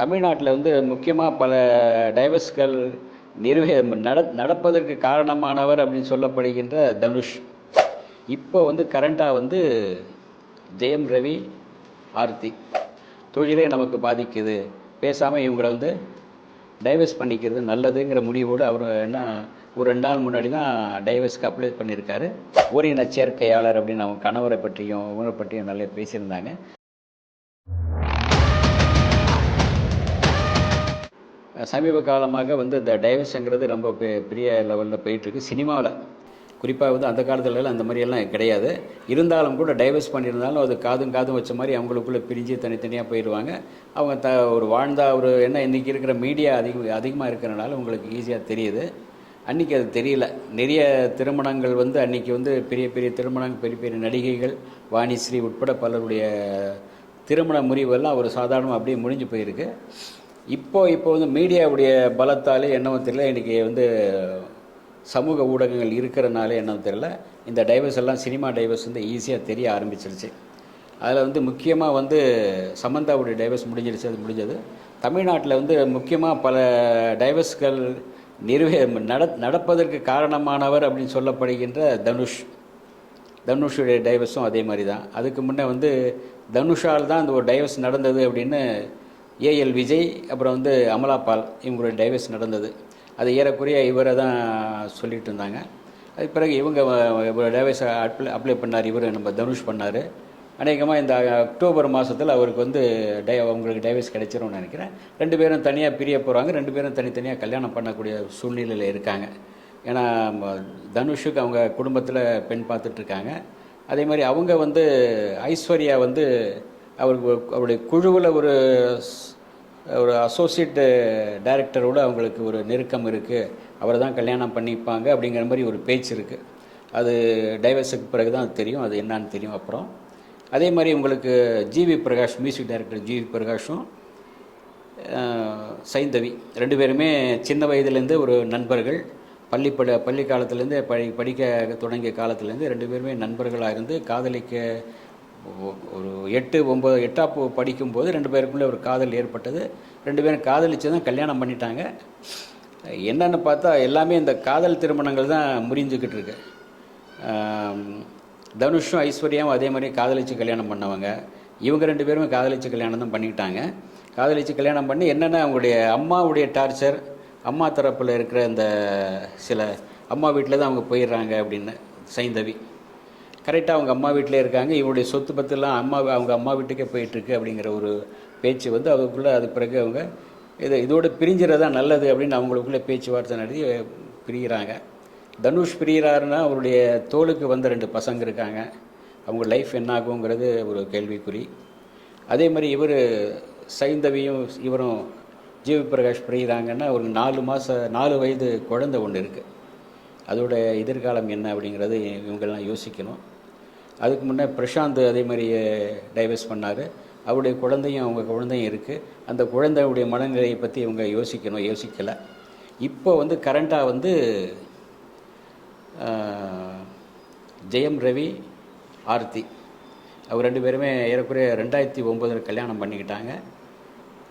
தமிழ்நாட்டில் வந்து முக்கியமாக பல டைவர்ஸ்கள் நிறுவே நட நடப்பதற்கு காரணமானவர் அப்படின்னு சொல்லப்படுகின்ற தனுஷ். இப்போ வந்து கரண்ட்டாக வந்து ஜெயம் ரவி ஆர்த்தி. தொழிலே நமக்கு பாதிக்குது. பேசாமல் இவங்களை வந்து டைவர்ஸ் பண்ணிக்கிறது நல்லதுங்கிற முடிவோடு அவர் என்ன ஒரு ரெண்டு நாள் முன்னாடி தான் டைவர்ஸ்க்கு அப்ளை பண்ணியிருக்காரு. ஓரின சேர்க்கையாளர் அப்படின்னு அவங்க கணவரை பற்றியும் இவரை பற்றியும் நல்லா பேசியிருந்தாங்க. சமீப காலமாக வந்து இந்த டைவர்ஸுங்கிறது ரொம்ப பெ- பெரிய லெவலில் போயிட்டுருக்கு. சினிமாவில் குறிப்பாக வந்து அந்த காலத்துலலாம் அந்த மாதிரியெல்லாம் கிடையாது. இருந்தாலும் கூட டைவர்ஸ் பண்ணியிருந்தாலும் அது காதும் காதும் வச்ச மாதிரி அவங்களுக்குள்ளே பிரிஞ்சு தனித்தனியாக போயிடுவாங்க அவங்க த ஒரு வாழ்ந்தா ஒரு என்ன இன்றைக்கி இருக்கிற மீடியா அதிகம் அதிகமாக இருக்கிறனால உங்களுக்கு ஈஸியாக தெரியுது. அன்றைக்கி அது தெரியல. நிறைய திருமணங்கள் வந்து அன்றைக்கி வந்து பெரிய பெரிய திருமணங்கள் பெரிய பெரிய நடிகைகள் வாணிஸ்ரீ உட்பட பலருடைய திருமண முறிவெல்லாம் ஒரு சாதாரணமாக அப்படியே முடிஞ்சு போயிருக்கு. இப்போ இப்போ வந்து மீடியாவுடைய பலத்தாலே என்னவோ தெரியல. இன்றைக்கி வந்து சமூக ஊடகங்கள் இருக்கிறனாலே என்னவோ தெரியல. இந்த டைவர்ஸ் எல்லாம் சினிமா டைவர்ஸ் வந்து ஈஸியாக தெரிய ஆரம்பிச்சிருச்சு. அதில் வந்து முக்கியமாக வந்து சமந்தாவுடைய டைவர்ஸ் முடிஞ்சிருச்சு. அது முடிஞ்சது. தமிழ்நாட்டில் வந்து முக்கியமாக பல டைவர்ஸ்கள் நிறுவே நட நடப்பதற்கு காரணமானவர் அப்படின்னு சொல்லப்படுகின்ற தனுஷ். தனுஷுடைய டைவர்ஸும் அதே மாதிரி தான். அதுக்கு முன்னே வந்து தனுஷால் தான் அந்த ஒரு டைவர்ஸ் நடந்தது அப்படின்னு ஏஎல் விஜய் அப்புறம் வந்து அமலாபால் இவங்களுடைய டைவர்ஸ் நடந்தது. அது ஏறக்குறைய இவரை தான் சொல்லிட்டு இருந்தாங்க. அதுக்கு பிறகு இவங்க டைவர்ஸ் அப்ளை அப்ளை பண்ணார். இவர் நம்ம தனுஷ் பண்ணார். அநேகமாக இந்த அக்டோபர் மாதத்தில் அவருக்கு வந்து டை அவங்களுக்கு டைவர்ஸ் கிடைச்சிரும்னு நினைக்கிறேன். ரெண்டு பேரும் தனியாக பிரிய போகிறாங்க ரெண்டு பேரும் தனித்தனியாக கல்யாணம் பண்ணக்கூடிய சூழ்நிலையில் இருக்காங்க. ஏன்னா தனுஷுக்கு அவங்க குடும்பத்தில் பெண் பார்த்துட்ருக்காங்க அதே மாதிரி அவங்க வந்து ஐஸ்வர்யா வந்து அவருக்கு அவருடைய குழுவில் ஒரு ஒரு அசோசியேட்டு டைரக்டரோடு அவங்களுக்கு ஒரு நெருக்கம் இருக்குது அவரை தான் கல்யாணம் பண்ணிப்பாங்க அப்படிங்கிற மாதிரி ஒரு பேச்சு இருக்குது அது டைவர்ஸுக்கு பிறகு தான் அது தெரியும். அது என்னன்னு தெரியும் அப்புறம். அதே மாதிரி உங்களுக்கு GV Prakash music director GV பிரகாஷும் சைந்தவி. ரெண்டு பேருமே சின்ன வயதுலேருந்து ஒரு நண்பர்கள். பள்ளி பள்ளி காலத்துலேருந்து படி படிக்க தொடங்கிய காலத்துலேருந்து ரெண்டு பேருமே நண்பர்களாக இருந்து காதலிக்க ஒரு எட்டு ஒம்பது எட்டாப்பு படிக்கும்போது ரெண்டு பேருக்குள்ளே ஒரு காதல் ஏற்பட்டது. ரெண்டு பேரும் காதலிச்சு தான் கல்யாணம் பண்ணிட்டாங்க. என்னென்னு பார்த்தா எல்லாமே இந்த காதல் திருமணங்கள் தான் முறிஞ்சுக்கிட்டு இருக்கு. தனுஷும் ஐஸ்வர்யாவும் அதே மாதிரி காதலிச்சு கல்யாணம் பண்ணவங்க. இவங்க ரெண்டு பேருமே காதலிச்சு கல்யாணம் தான் பண்ணிக்கிட்டாங்க. காதலிச்சு கல்யாணம் பண்ணி என்னென்ன அவங்களுடைய அம்மாவுடைய டார்ச்சர் அம்மா தரப்பில் இருக்கிற அந்த சில அம்மா வீட்டில் தான் அவங்க போயிடுறாங்க அப்படின்னு சைந்தவி. கரெக்டாக அவங்க அம்மா வீட்டிலே இருக்காங்க. இவருடைய சொத்து பத்துலாம் அம்மா அவங்க அம்மா வீட்டுக்கே போயிட்டுருக்கு அப்படிங்கிற ஒரு பேச்சு வந்து அவங்களுக்குள்ளே அது பிறகு அவங்க இது இதோட பிரிஞ்சிறதா நல்லது அப்படின்னு அவங்களுக்குள்ளே பேச்சுவார்த்தை நடத்தி பிரிகிறாங்க தனுஷ் பிரிகிறாருன்னா அவருடைய தோளுக்கு வந்த ரெண்டு பசங்க இருக்காங்க. அவங்க லைஃப் என்ன ஆகுங்கிறது ஒரு கேள்விக்குறி. அதே மாதிரி இவர் சைந்தவியும் இவரும் ஜீவி பிரகாஷ் பிரிகிறாங்கன்னா ஒரு நாலு மாத நாலு வயது குழந்தை ஒன்று இருக்குது அதோட எதிர்காலம் என்ன அப்படிங்கிறது இவங்கெல்லாம் யோசிக்கணும். அதுக்கு முன்னே பிரசாந்த் அதே மாதிரி டைவர்ஸ் பண்ணார். அவருடைய குழந்தையும் அவங்க குழந்தையும் இருக்குது அந்த குழந்தையுடைய மனநிலையை பற்றி இவங்க யோசிக்கணும் யோசிக்கலை. இப்போ வந்து கரண்ட்டாக வந்து ஜெயம் ரவி ஆர்த்தி. அவர் ரெண்டு பேருமே ஏறக்குறைய ரெண்டாயிரத்தி ஒம்பதில் கல்யாணம் பண்ணிக்கிட்டாங்க.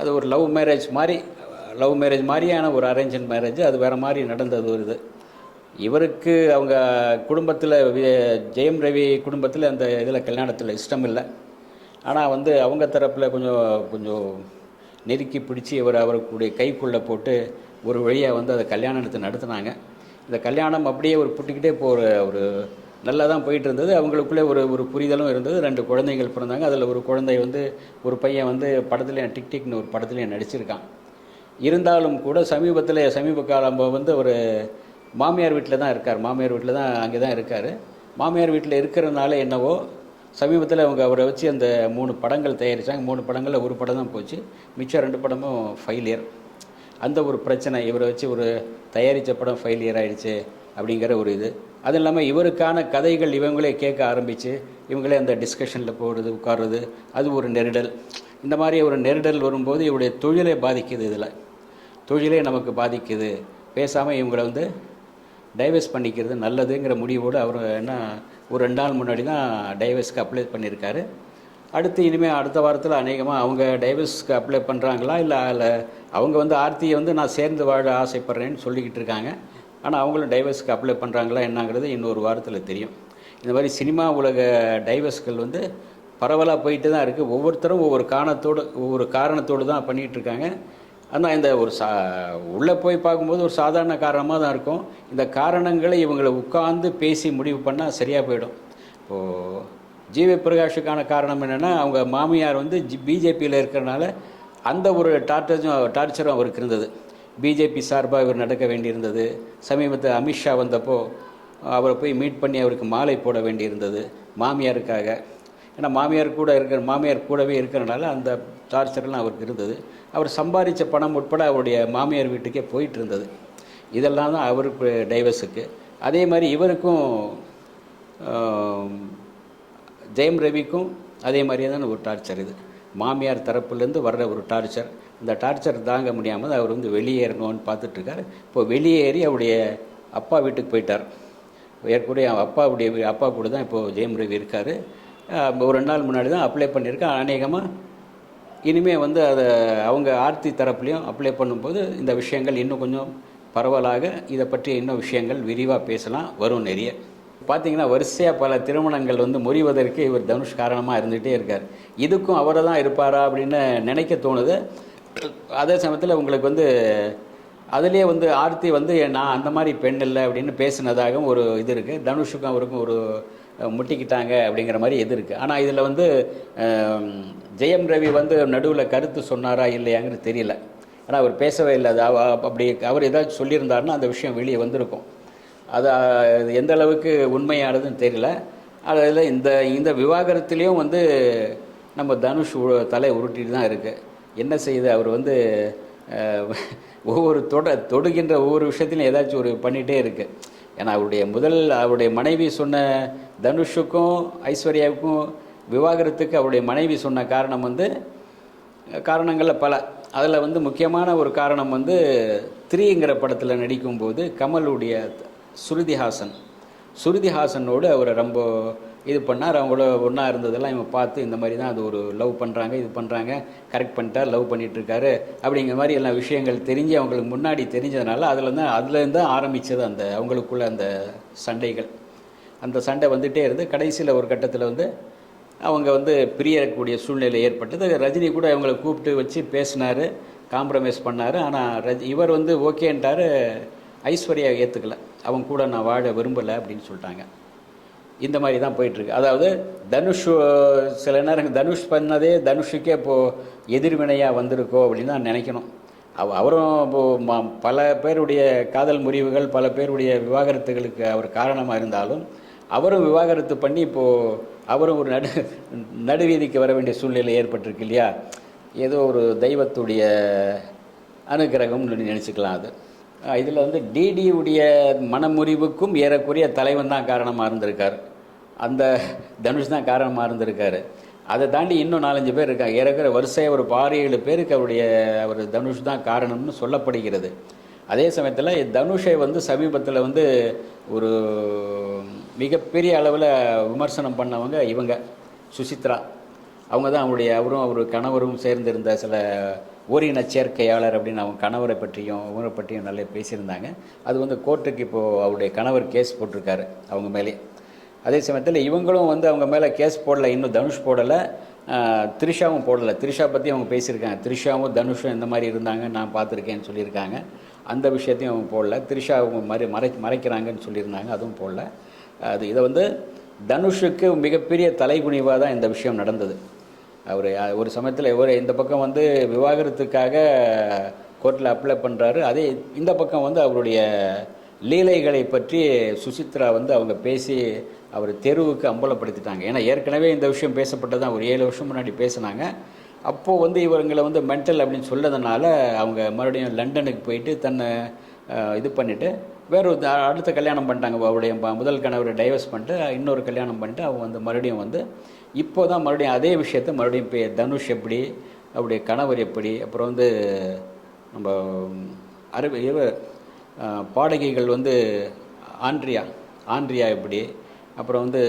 அது ஒரு லவ் மேரேஜ் மாதிரி லவ் மேரேஜ் மாதிரியான ஒரு அரேஞ்ச் மேரேஜ் அது வேறு மாதிரி நடந்தது ஒரு இது. இவருக்கு அவங்க குடும்பத்தில் ஜெயம் ரவி குடும்பத்தில் அந்த இதில் கல்யாணத்தில் இஷ்டம் இல்லை ஆனால் வந்து அவங்க தரப்பில் கொஞ்சம் கொஞ்சம் நெருக்கி பிடிச்சி இவர் அவருக்குடைய கைக்குள்ளே போட்டு ஒரு வழியாக வந்து அதை கல்யாணத்தை நடத்துனாங்க. இந்த கல்யாணம் அப்படியே ஒரு புட்டிக்கிட்டே போகிற ஒரு நல்லா தான் போயிட்டு இருந்தது அவங்களுக்குள்ளே ஒரு ஒரு புரிதலும் இருந்தது. ரெண்டு குழந்தைகள் பிறந்தாங்க. அதில் ஒரு குழந்தை வந்து ஒரு பையன் வந்து படத்துலேயே டிக் டிக்னு ஒரு படத்துலேயே நடிச்சிருக்கான். இருந்தாலும் கூட சமீபத்தில் சமீப காலம் வந்து ஒரு மாமியார் வீட்டில் தான் இருக்கார். மாமியார் வீட்டில் தான் அங்கே தான் இருக்கார். மாமியார் வீட்டில் இருக்கிறதுனால என்னவோ சமீபத்தில் அவங்க அவரை வச்சு அந்த மூணு படங்கள் தயாரித்தாங்க மூணு படங்களில் ஒரு படம் தான் போச்சு. மிச்சம் ரெண்டு படமும் ஃபெயிலியர். அந்த ஒரு பிரச்சனை இவரை வச்சு ஒரு தயாரித்த படம் ஃபெயிலியர் ஆகிடுச்சு அப்படிங்கிற ஒரு இது. அதுவும் இல்லாமல் இவருக்கான கதைகள் இவங்களே கேட்க ஆரம்பித்து இவங்களே அந்த டிஸ்கஷனில் போகிறது உட்கார்றது அது ஒரு நெருடல். இந்த மாதிரி ஒரு நெருடல் வரும்போது இவருடைய தொழிலே பாதிக்குது இதில். தொழிலே நமக்கு பாதிக்குது. பேசாமல் இவங்களை வந்து டைவர்ஸ் பண்ணிக்கிறது நல்லதுங்கிற முடிவோடு அவர் என்ன ஒரு ரெண்டு நாள் முன்னாடி தான் டைவர்ஸ்க்கு அப்ளை பண்ணியிருக்காரு. அடுத்து இனிமேல் அடுத்த வாரத்தில் அநேகமாக அவங்க டைவர்ஸ்க்கு அப்ளை பண்ணுறாங்களா இல்லை அதில் அவங்க வந்து ஆர்த்தியை வந்து நான் சேர்ந்து வாழ ஆசைப்பட்றேன்னு சொல்லிக்கிட்டு இருக்காங்க. ஆனால் அவங்களும் டைவர்ஸ்க்கு அப்ளை பண்ணுறாங்களா என்னங்கிறது இன்னொரு வாரத்தில் தெரியும். இந்த மாதிரி சினிமா உலக டைவர்ஸ்கள் வந்து பரவலாக போயிட்டு தான் இருக்குது ஒவ்வொருத்தரும் ஒவ்வொரு காரணத்தோடு ஒவ்வொரு காரணத்தோடு தான் பண்ணிகிட்டு இருக்காங்க. ஆனால் இந்த ஒரு சா உள்ளே போய் பார்க்கும்போது ஒரு சாதாரண காரணமாக தான் இருக்கும். இந்த காரணங்களை இவங்களை உட்கார்ந்து பேசி முடிவு பண்ணால் சரியாக போயிடும். இப்போது ஜீவ பிரகாஷுக்கான காரணம் என்னென்னா அவங்க மாமியார் வந்து ஜி பிஜேபியில் இருக்கிறனால அந்த ஒரு டார்ச்சரும் டார்ச்சரும் அவருக்கு இருந்தது. பிஜேபி சார்பாக இவர் நடக்க வேண்டியிருந்தது. சமீபத்தில் அமித்ஷா வந்தப்போ அவரை போய் மீட் பண்ணி அவருக்கு மாலை போட வேண்டியிருந்தது மாமியாருக்காக. ஏன்னா மாமியார் கூட இருக்கிற மாமியார் கூடவே இருக்கிறனால அந்த டார்ச்சர்லாம் அவருக்கு இருந்தது. அவர் சம்பாதிச்ச பணம் உட்பட அவருடைய மாமியார் வீட்டுக்கே போயிட்டு இருந்தது. இதெல்லாம் தான் அவருக்கு டைவர்ஸுக்கு அதே மாதிரி இவருக்கும் ஜெயம் ரவிக்கும் அதே மாதிரியே தான் ஒரு டார்ச்சர் இது. மாமியார் தரப்புலேருந்து வர்ற ஒரு டார்ச்சர் இந்த டார்ச்சர் தாங்க முடியாமல் அவர் வந்து வெளியேறணும்னு பார்த்துட்ருக்காரு. இப்போ வெளியேறி அவருடைய அப்பா வீட்டுக்கு போயிட்டார். ஏற்கனவே அவன் அப்பாவுடைய அப்பா கூட தான் இப்போது ஜெயம் ரவி இருக்கார். ஒரு ரெண்டு நாள் முன்னாடி தான் அப்ளை பண்ணியிருக்கேன். அநேகமாக இனிமேல் வந்து அதை அவங்க ஆர்த்தி தரப்புலையும் அப்ளை பண்ணும்போது இந்த விஷயங்கள் இன்னும் கொஞ்சம் பரவலாக இதை பற்றி இன்னும் விஷயங்கள் விரிவாக பேசலாம் வரும் நிறைய. பார்த்தீங்கன்னா வரிசையாக பல திருமணங்கள் வந்து முறிவதற்கு இவர் தனுஷ் காரணமாக இருந்துகிட்டே இருக்கார். இதுக்கும் அவரை தான் இருப்பாரா அப்படின்னு நினைக்க தோணுது. அதே சமயத்தில் உங்களுக்கு வந்து அதுலேயே வந்து ஆர்த்தி வந்து நான் அந்த மாதிரி பெண் இல்லை அப்படின்னு பேசினதாகவும் ஒரு இது இருக்குது தனுஷுக்கும் அவருக்கும் ஒரு முட்டிக்கிட்டாங்க அப்படிங்கிற மாதிரி இது இருக்குது ஆனால் இதில் வந்து ஜெயம் ரவி வந்து நடுவில் கருத்து சொன்னாரா இல்லையாங்கிறது தெரியல. ஆனால் அவர் பேசவே இல்லை. அது அப்படி அவர் ஏதாச்சும் சொல்லியிருந்தாருன்னா அந்த விஷயம் வெளியே வந்திருக்கும். அது எந்த அளவுக்கு உண்மையானதுன்னு தெரியல. அதில் இந்த இந்த விவாகரத்துலேயும் வந்து நம்ம தனுஷ் உ- தலை உருட்டிட்டு தான் இருக்குது என்ன செய்யுது அவர் வந்து ஒவ்வொரு தொட தொடுகின்ற ஒவ்வொரு விஷயத்திலும் ஏதாச்சும் ஒரு பண்ணிகிட்டே இருக்குது ஏன்னா அவருடைய முதல் அவருடைய மனைவி சொன்ன தனுஷுக்கும் ஐஸ்வர்யாவுக்கும் விவாகரத்துக்கு அவருடைய மனைவி சொன்ன காரணம் வந்து காரணங்களில் பல. அதில் வந்து முக்கியமான ஒரு காரணம் வந்து த்ரீங்கிற படத்தில் நடிக்கும்போது கமலுடைய ஸ்ருதிஹாசன் ஸ்ருதிஹாசனோடு அவரை ரொம்ப இது பண்ணார். அவங்களோட ஒன்றா இருந்ததெல்லாம் இவங்க பார்த்து இந்த மாதிரி தான் அது ஒரு லவ் பண்ணுறாங்க இது பண்ணுறாங்க கரெக்ட் பண்ணிட்டார் லவ் பண்ணிகிட்ருக்காரு அப்படிங்கிற மாதிரி எல்லா விஷயங்கள் தெரிஞ்சு அவங்களுக்கு முன்னாடி தெரிஞ்சதுனால அதில் தான் அதுலேருந்து தான் ஆரம்பித்தது அந்த அவங்களுக்குள்ள அந்த சண்டைகள். அந்த சண்டை வந்துகிட்டே இருந்து கடைசியில் ஒரு கட்டத்தில் வந்து அவங்க வந்து பிரியக்கூடிய சூழ்நிலை ஏற்பட்டது. ரஜினி கூட அவங்கள கூப்பிட்டு வச்சு பேசினார் காம்ப்ரமைஸ் பண்ணார். ஆனால் ரஜ் இவர் வந்து ஓகேன்ட்டார் ஐஸ்வர்யா ஏற்றுக்கல அவங்க கூட நான் வாழ விரும்பலை அப்படின்னு சொல்லிட்டாங்க. இந்த மாதிரி தான் போயிட்டுருக்கு. அதாவது தனுஷ் சில நேரம் தனுஷ் பண்ணதே தனுஷுக்கே இப்போது எதிர்வினையாக வந்திருக்கோ அப்படின்னு தான் நினைக்கணும். அவ அவரும் இப்போது ம பல பேருடைய காதல் முறிவுகள் பல பேருடைய விவாகரத்துகளுக்கு அவர் காரணமாக இருந்தாலும் அவரும் விவாகரத்து பண்ணி இப்போது அவரும் ஒரு நடு நடுவீதிக்கு வர வேண்டிய சூழ்நிலை ஏற்பட்டிருக்கு இல்லையா? ஏதோ ஒரு தெய்வத்துடைய அனுகிரகம்னு நினச்சிக்கலாம் அது. இதில் வந்து டிடியுடைய மனமுறிவுக்கும் ஏறக்குறைய தலைவன் தான் காரணமாக இருந்திருக்கார். அந்த தனுஷ் தான் காரணமாக இருந்திருக்கார். அதை தாண்டி இன்னும் நாலஞ்சு பேர் இருக்காங்க. ஏறக்குற வரிசையாக ஒரு பாரு ஏழு பேருக்கு அவருடைய அவர் தனுஷ் தான் காரணம்னு சொல்லப்படுகிறது. அதே சமயத்தில் தனுஷை வந்து சமீபத்தில் வந்து ஒரு மிகப்பெரிய அளவில் விமர்சனம் பண்ணவங்க இவங்க சுசித்ரா. அவங்க தான் அவருடைய அவரும் அவர் கணவரும் சேர்ந்திருந்த சில ஓரின சேர்க்கையாளர் அப்படின்னு அவங்க கணவரை பற்றியும் இவரை பற்றியும் நல்லா பேசியிருந்தாங்க. அது வந்து கோர்ட்டுக்கு இப்போது அவருடைய கணவர் கேஸ் போட்டிருக்காரு அவங்க மேலே. அதே சமயத்தில் இவங்களும் வந்து அவங்க மேலே கேஸ் போடலை இன்னும் தனுஷ் போடலை த்ரிஷாவும் போடலை. த்ரிஷா பற்றி அவங்க பேசியிருக்காங்க. த்ரிஷாவும் தனுஷும் இந்த மாதிரி இருந்தாங்க நான் பார்த்துருக்கேன்னு சொல்லியிருக்காங்க. அந்த விஷயத்தையும் அவங்க போடல. த்ரிஷா அவங்க மறை மறை மறைக்கிறாங்கன்னு சொல்லியிருந்தாங்க அதுவும் போடல. அது இதை வந்து தனுஷுக்கு மிகப்பெரிய தலைகுனிவாக தான் இந்த விஷயம் நடந்தது. அவர் ஒரு சமயத்தில் ஒரு இந்த பக்கம் வந்து விவாகரத்துக்காக கோர்ட்டில் அப்ளை பண்ணுறாரு அதே இந்த பக்கம் வந்து அவருடைய லீலைகளை பற்றி சுசித்ரா வந்து அவங்க பேசி அவர் தெருவுக்கு அம்பலப்படுத்திட்டாங்க. ஏன்னா ஏற்கனவே இந்த விஷயம் பேசப்பட்டது தான். ஒரு ஏழு வருஷம் முன்னாடி பேசினாங்க. அப்போது வந்து இவங்களை வந்து மென்டல் அப்படின்னு சொல்லதுனால அவங்க மறுபடியும் லண்டனுக்கு போயிட்டு தன்னை இது பண்ணிவிட்டு வேறு ஒரு அடுத்த கல்யாணம் பண்ணிட்டாங்க. அவருடைய முதல் கணவரை டைவர்ஸ் பண்ணிட்டு இன்னொரு கல்யாணம் பண்ணிட்டு அவங்க வந்து மறுபடியும் வந்து இப்போ தான் மறுபடியும் அதே விஷயத்தை மறுபடியும் இப்போ தனுஷ் எப்படி அவருடைய கணவர் எப்படி அப்புறம் வந்து நம்ம அறிவு இவ பாடகிகள் வந்து ஆண்ட்ரியா ஆண்ட்ரியா எப்படி அப்புறம் வந்து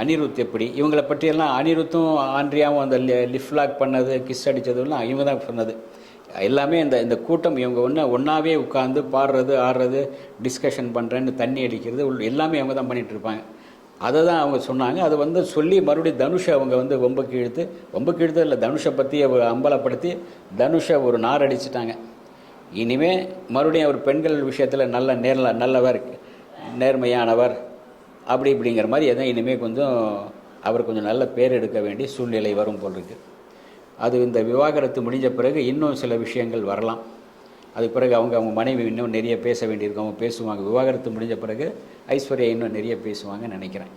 அனிருத் எப்படி இவங்களை பற்றியெல்லாம் அனிருத்தும் ஆண்ட்ரியாவும் அந்த லிஃப்ட் லாக் பண்ணது கிஸ் அடித்ததுலாம் இவங்க தான் சொன்னது எல்லாமே இந்த இந்த கூட்டம் இவங்க ஒன்று ஒன்றாவே உட்காந்து பாடுறது ஆடுறது டிஸ்கஷன் பண்ணுறேன்னு தண்ணி அடிக்கிறது உள் எல்லாமே அவங்க தான் பண்ணிகிட்ருப்பாங்க அதை தான் அவங்க சொன்னாங்க. அது வந்து சொல்லி மறுபடியும் தனுஷை அவங்க வந்து வம்புக்கு இழுத்து வம்புக்கு இழுத்து இல்லை தனுஷை பற்றி அவர் அம்பலப்படுத்தி தனுஷை ஒரு நார் அடிச்சிட்டாங்க. இனிமே மறுபடியும் அவர் பெண்கள் விஷயத்தில் நல்ல நேர்ல நல்லவர் நேர்மையானவர் அப்படி இப்படிங்கிற மாதிரி எதுவும் இனிமேல் கொஞ்சம் அவர் கொஞ்சம் நல்ல பேர் எடுக்க வேண்டிய சூழ்நிலை வரும் போல் இருக்கு. அது இந்த விவாகரத்து முடிஞ்ச பிறகு இன்னும் சில விஷயங்கள் வரலாம். அதுக்கு பிறகு அவங்க அவங்க மனைவி இன்னும் நிறைய பேச வேண்டியிருக்கும். அவங்க பேசுவாங்க. விவாகரத்து முடிஞ்ச பிறகு ஐஸ்வர்யா இன்னும் நிறைய பேசுவாங்கன்னு நினைக்கிறேன்.